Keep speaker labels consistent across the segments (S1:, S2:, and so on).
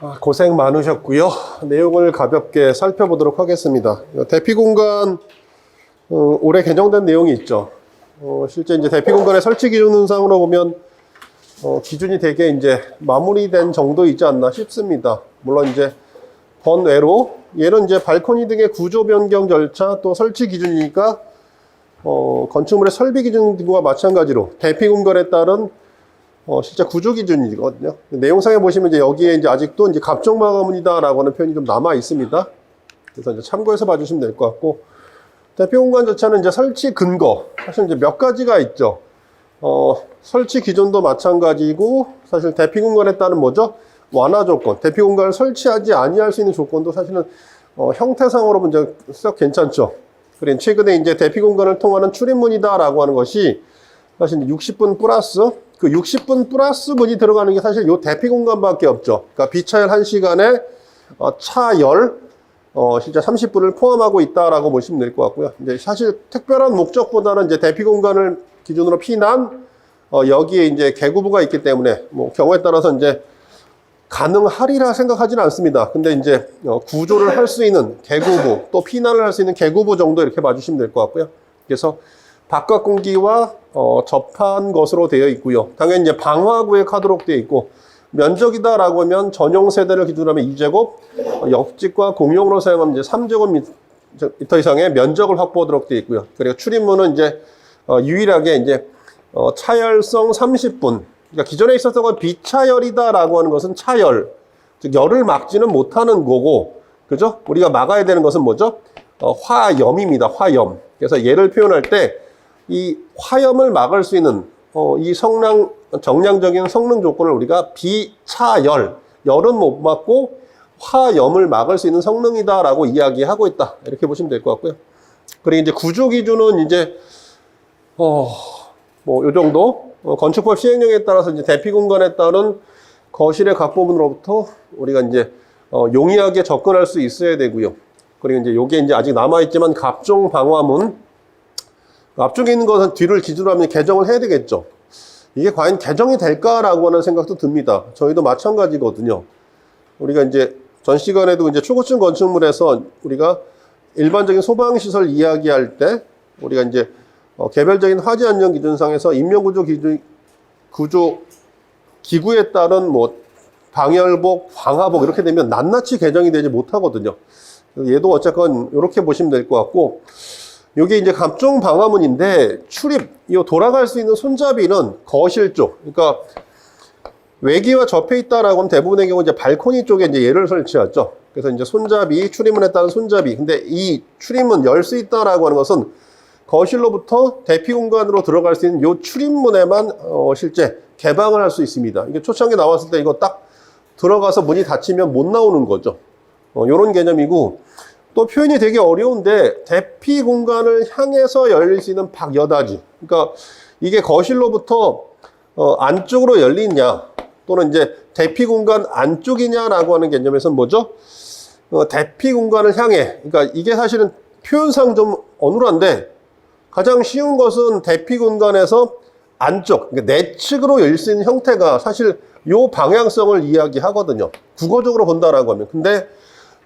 S1: 아, 고생 많으셨고요. 내용을 가볍게 살펴보도록 하겠습니다. 대피 공간 어, 올해 개정된 내용이 있죠. 어, 실제 이제 대피 공간의 설치 기준상으로 보면 어, 기준이 되게 이제 마무리된 정도 있지 않나 싶습니다. 물론 이제 번외로 얘는 이제 발코니 등의 구조 변경 절차 또 설치 기준이니까 어, 건축물의 설비 기준과 마찬가지로 대피 공간에 따른 어, 실제 구조 기준이거든요. 내용상에 보시면 이제 여기에 이제 아직도 이제 갑종 마감문이다라고 하는 표현이 좀 남아 있습니다. 그래서 이제 참고해서 봐주시면 될 것 같고 대피 공간 절차는 이제 설치 근거 사실 이제 몇 가지가 있죠. 어, 설치 기준도 마찬가지고 사실 대피 공간에 따른 뭐죠? 완화 조건. 대피 공간을 설치하지 아니할 수 있는 조건도 사실은 어, 형태상으로 이제 썩 괜찮죠. 그래 최근에 이제 대피 공간을 통하는 출입문이다라고 하는 것이 사실 60분 플러스 그 60분 플러스 문이 들어가는 게 사실 요 대피 공간밖에 없죠. 그러니까 비차열 1시간에 어, 차열 어, 실제 30분을 포함하고 있다라고 보시면 될 것 같고요. 이제 사실 특별한 목적보다는 이제 대피 공간을 기준으로 피난 어, 여기에 이제 개구부가 있기 때문에 뭐 경우에 따라서 이제 가능하리라 생각하지는 않습니다. 근데 이제 어, 구조를 할 수 있는 개구부 또 피난을 할 수 있는 개구부 정도 이렇게 봐주시면 될 것 같고요. 그래서 바깥 공기와 어, 접한 것으로 되어 있고요. 당연히 이제 방화구에 하도록 되어 있고 면적이다라고 하면 전용 세대를 기준으로 하면 2제곱, 어, 옆집과 공용으로 사용하면 이제 3제곱미터 이상의 면적을 확보하도록 되어 있고요. 그리고 출입문은 이제 어, 유일하게 이제 어, 차열성 30분. 그러니까 기존에 있었던 건 비차열이다라고 하는 것은 차열, 즉 열을 막지는 못하는 거고, 그죠? 우리가 막아야 되는 것은 뭐죠? 어, 화염입니다. 화염. 그래서 얘를 표현할 때 이 화염을 막을 수 있는 어, 이 성능 정량적인 성능 조건을 우리가 비차열, 열은 못 막고 화염을 막을 수 있는 성능이다라고 이야기하고 있다. 이렇게 보시면 될 것 같고요. 그리고 이제 구조 기준은 이제 어, 뭐, 요 정도. 어, 건축법 시행령에 따라서 이제 대피 공간에 따른 거실의 각 부분으로부터 우리가 이제, 어, 용이하게 접근할 수 있어야 되고요. 그리고 이제 요게 이제 아직 남아 있지만 갑종 방화문. 앞쪽에 있는 것은 뒤를 기준으로 하면 개정을 해야 되겠죠. 이게 과연 개정이 될까라고 하는 생각도 듭니다. 저희도 마찬가지거든요. 우리가 이제 전 시간에도 이제 초고층 건축물에서 우리가 일반적인 소방시설 이야기할 때 우리가 이제 어, 개별적인 화재 안전 기준상에서 인명구조 기준, 구조 기구에 따른 뭐 방열복, 방화복 이렇게 되면 낱낱이 개정이 되지 못하거든요. 얘도 어쨌건 이렇게 보시면 될 것 같고 이게 이제 갑종 방화문인데 출입, 이 돌아갈 수 있는 손잡이는 거실 쪽. 그러니까 외기와 접해 있다라고 하면 대부분의 경우 이제 발코니 쪽에 이제 얘를 설치하죠. 그래서 이제 손잡이, 출입문에 따른 손잡이. 근데 이 출입문 열 수 있다라고 하는 것은 거실로부터 대피 공간으로 들어갈 수 있는 요 출입문에만 어, 실제 개방을 할 수 있습니다. 이게 초창기 나왔을 때 이거 딱 들어가서 문이 닫히면 못 나오는 거죠. 어, 요런 개념이고 또 표현이 되게 어려운데 대피 공간을 향해서 있는 박여닫이. 그러니까 이게 거실로부터 어, 안쪽으로 열리냐 또는 이제 대피 공간 안쪽이냐라고 하는 개념에서는 뭐죠? 어, 대피 공간을 향해. 그러니까 이게 사실은 표현상 좀 어눌한데 가장 쉬운 것은 대피 공간에서 안쪽, 그러니까 내측으로 열릴 수 있는 형태가 사실 요 방향성을 이야기하거든요. 국어적으로 본다라고 하면. 근데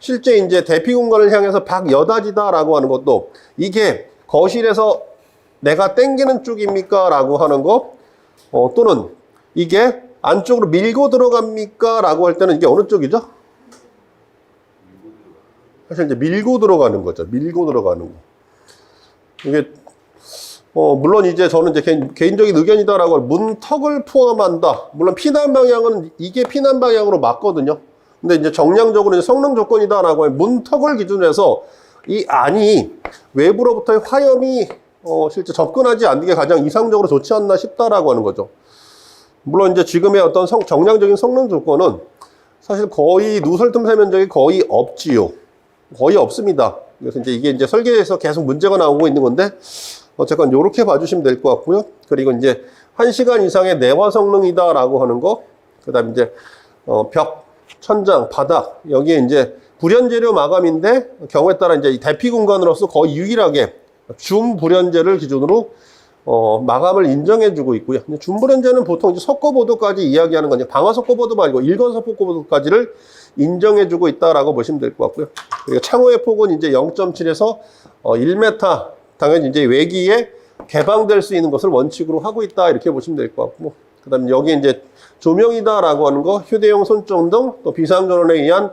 S1: 실제 이제 대피 공간을 향해서 박여닫이다라고 하는 것도 이게 거실에서 내가 땡기는 쪽입니까? 라고 하는 거, 어, 또는 이게 안쪽으로 밀고 들어갑니까? 라고 할 때는 이게 어느 쪽이죠? 사실 이제 밀고 들어가는 거죠. 밀고 들어가는 거. 이게 어, 물론 이제 저는 이제 개인, 개인적인 의견이다라고 문턱을 포함한다. 물론 피난 방향은 이게 피난 방향으로 맞거든요. 근데 이제 정량적으로 이제 성능 조건이다라고 하면 문턱을 기준으로 해서 이 안이 외부로부터의 화염이 어, 실제 접근하지 않는 게 가장 이상적으로 좋지 않나 싶다라고 하는 거죠. 물론 이제 지금의 어떤 성, 정량적인 성능 조건은 사실 거의 누설 틈새 면적이 거의 없지요. 거의 없습니다. 그래서 이제 이게 이제 설계에서 계속 문제가 나오고 있는 건데 어쨌건 이렇게 봐주시면 될 것 같고요. 그리고 이제 1시간 이상의 내화 성능이다라고 하는 거. 그 다음에 이제 어, 벽, 천장, 바닥 여기에 이제 불연재료 마감인데 경우에 따라 이제 이 대피 공간으로서 거의 유일하게 줌 불연재를 기준으로 어, 마감을 인정해주고 있고요. 준브렌즈는 보통 이제 석고보드까지 이야기하는 건 이제 방화 석고보드 말고 일건 석고보드까지를 인정해주고 있다라고 보시면 될 것 같고요. 그리고 창호의 폭은 이제 0.7에서 어, 1m 당연히 이제 외기에 개방될 수 있는 것을 원칙으로 하고 있다 이렇게 보시면 될 것 같고 그 다음에 여기 이제 조명이다라고 하는 거 휴대용 손전등 또 비상전원에 의한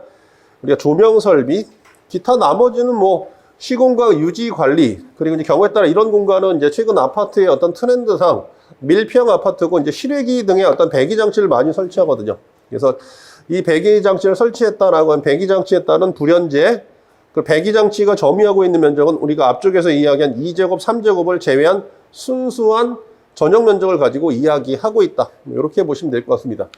S1: 우리가 조명 설비 기타 나머지는 뭐 시공간 유지 관리 그리고 이제 경우에 따라 이런 공간은 이제 최근 아파트의 어떤 트렌드상 밀평 아파트고 이제 실외기 등의 어떤 배기 장치를 많이 설치하거든요. 그래서 이 배기 장치를 설치했다라고 한 배기 장치에 따른 불연제 그 배기 장치가 점유하고 있는 면적은 우리가 앞쪽에서 이야기한 2제곱, 3제곱을 제외한 순수한 전용 면적을 가지고 이야기하고 있다. 이렇게 보시면 될 것 같습니다.